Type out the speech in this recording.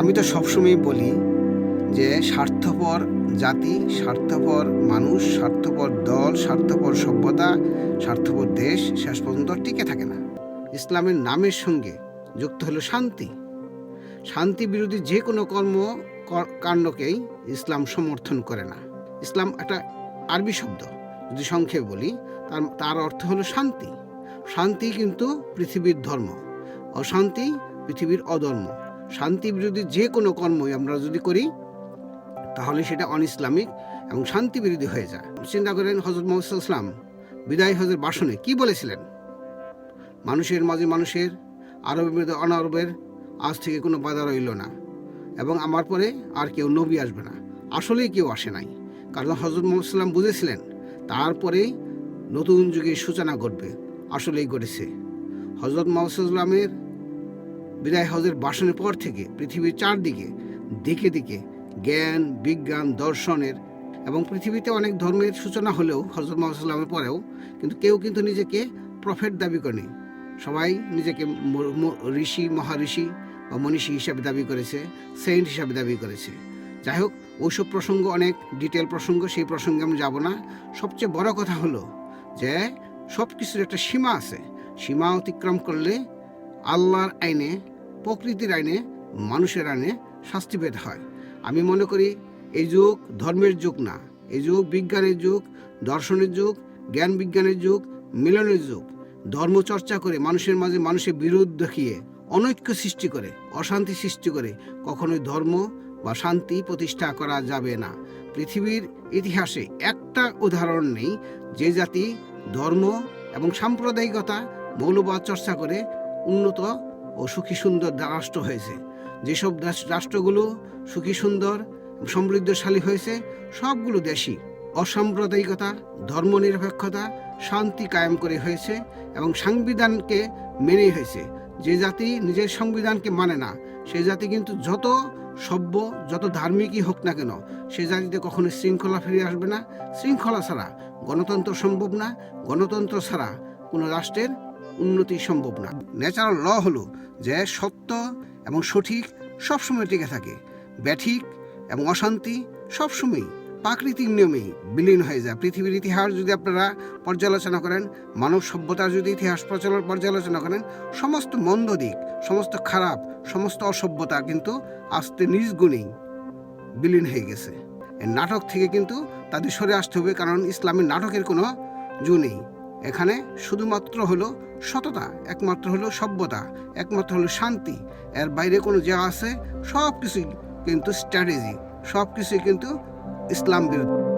আমি তো সবসময় বলি যে স্বার্থপর জাতি, স্বার্থপর মানুষ, স্বার্থপর দল, স্বার্থপর সভ্যতা, স্বার্থপর দেশ শেষ পর্যন্ত টিকে থাকে না। ইসলামের নামের সঙ্গে যুক্ত হলো শান্তি। শান্তি বিরোধী যে কোনো কর্ম কাণ্ডকেই ইসলাম সমর্থন করে না। ইসলাম একটা আরবি শব্দ। যদি সংক্ষেপে বলি, তার তার অর্থ হলো শান্তি। শান্তি কিন্তু পৃথিবীর ধর্ম। অশান্তি পৃথিবীর অধর্ম। শান্তি বিরোধী যে কোনো কর্মই আমরা যদি করি, তাহলে সেটা অন ইসলামিক এবং শান্তি বিরোধী হয়ে যায়। চিন্তা করেন হজরত মোহাম্মদ ইসলাম বিদায় হজের ভাষণে কি বলেছিলেন? মানুষের মাঝে মানুষের, আরবের মধ্যে অনারবের আজ থেকে কোনো বাধা রইল না এবং আমার পরে আর কেউ নবী আসবে না। আসলেই কেউ আসে নাই। কারণ হজরত মোহাম্মদ বুঝেছিলেন তারপরে নতুন যুগের সূচনা ঘটবে। আসলেই ঘটেছে। হজরত মোহাম্মদ ইসলামের বিদায় হজের বাসনের পর থেকে পৃথিবীর চারদিকে দিকে দিকে জ্ঞান, বিজ্ঞান, দর্শনের এবং পৃথিবীতে অনেক ধর্মের সূচনা হলেও হজরত মোহাম্মদ পরেও কিন্তু কেউ কিন্তু নিজেকে প্রফেট দাবি করেনি। সবাই নিজেকে ঋষি, মহাঋষি বা মনীষী হিসাবে দাবি করেছে সেন্ট হিসাবে দাবি করেছে। যাই হোক, ওইসব প্রসঙ্গ অনেক ডিটেল প্রসঙ্গ, সেই প্রসঙ্গে আমি যাব না। সবচেয়ে বড় কথা হলো যে সব কিছুর একটা সীমা আছে। সীমা অতিক্রম করলে আল্লাহর আইনে, প্রকৃতির আইনে, মানুষের আইনে শাস্তি পেতে হয়। আমি মনে করি এই যুগ ধর্মের যুগ না। এই যুগ বিজ্ঞানের যুগ, দর্শনের যুগ, জ্ঞান বিজ্ঞানের যুগ, মিলনের যুগ। ধর্ম চর্চা করে মানুষের মাঝে মানুষের বিরোধ দেখিয়ে, অনৈক্য সৃষ্টি করে, অশান্তি সৃষ্টি করে কখনোই ধর্ম বা শান্তি প্রতিষ্ঠা করা যাবে না। পৃথিবীর ইতিহাসে একটা উদাহরণ নেই, যে জাতি ধর্ম এবং সাম্প্রদায়িকতা মৌলবাদ চর্চা করে উন্নত ও সুখী সুন্দর রাষ্ট্র হয়েছে। যেসব রাষ্ট্রগুলো সুখী সুন্দর, সমৃদ্ধশালী হয়েছে, সবগুলো দেশই অসাম্প্রদায়িকতা, ধর্মনিরপেক্ষতা, শান্তি কায়েম করে হয়েছে এবং সংবিধানকে মেনে হয়েছে। যে জাতি নিজের সংবিধানকে মানে না সেই জাতি কিন্তু যত সভ্য, যত ধার্মিকই হোক না কেন, সে জাতিতে কখনো শৃঙ্খলা ফিরে আসবে না। শৃঙ্খলা ছাড়া গণতন্ত্র সম্ভব না। গণতন্ত্র ছাড়া কোনো রাষ্ট্রের উন্নতি সম্ভব না। ন্যাচারাল ল হলো যে সত্য এবং সঠিক সবসময় টিকে থাকে। ব্যাঠিক এবং অশান্তি সবসময় প্রাকৃতিক নিয়মেই বিলীন হয়ে যায়। পৃথিবীর ইতিহাস যদি আপনারা পর্যালোচনা করেন, মানব সভ্যতার যদি ইতিহাস প্রচলন পর্যালোচনা করেন, সমস্ত মন্দ দিক, সমস্ত খারাপ, সমস্ত অসভ্যতা কিন্তু আস্তে নিজ গুণেই বিলীন হয়ে গেছে। নাটক থেকে কিন্তু তাদের সরে আসতে হবে, কারণ ইসলামের নাটকের কোনো জু নেই। এখানে শুধুমাত্র হলো সততা একমাত্র হলো সভ্যতা, একমাত্র হলো শান্তি। এর বাইরে কোনো যা আছে সব কিছুই কিন্তু স্ট্র্যাটেজি সব কিছুই কিন্তু ইসলাম বিরোধী